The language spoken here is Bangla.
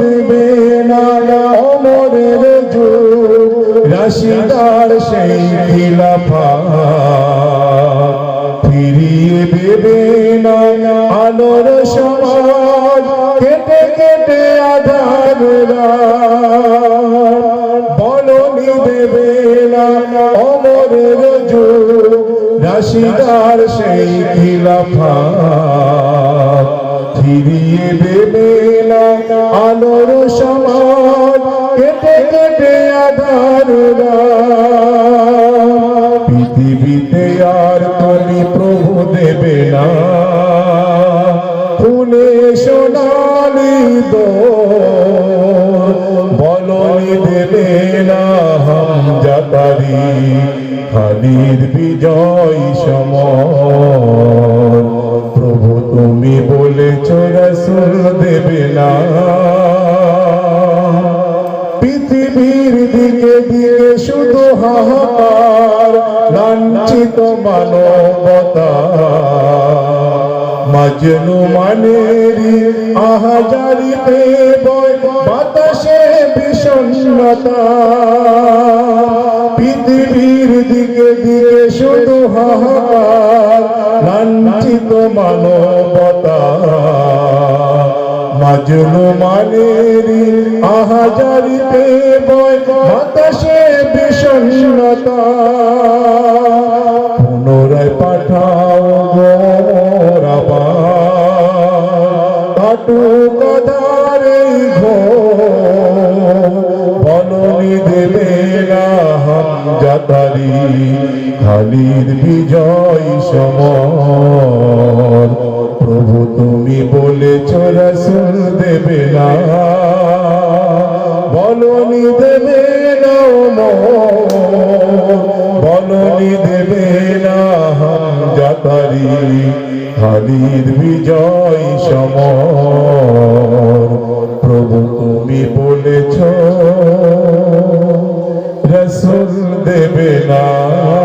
দেবে না অমরের যুগ রাশিদার সেই খিলাফা। ফিরিয়ে দেবে না আলোর সমাজ। কেটে কেটে আধার বলনি দেবে না অমরের যুগ রাশিদার সেই খিলাফা। জাতারি খালির বিজয় সমর। প্রভু তুমি বলেছ, রসুল দেবে না। পৃথিবীর দিকে দিয়ে শুধু হাহাকার, লাঞ্ছিত মানবতা মাজনু মানেরি আহাজারিতে বয়, বাতাসে বিষণ্ণতা। পৃথিবীর দিকে দিকে শুধু হাহাকার মানবতা। মাজলু মানের আহাজারিতে বয় বাতাসে বিষণ্ণতা জাতারি খালির বিজয় সমর। প্রভু তুমি বলেছ রসুল দেবে না। বলনি দেবে না বলনি দেবে না জাতারি খালির বিজয় সমর। প্রভু তুমি বলেছ الله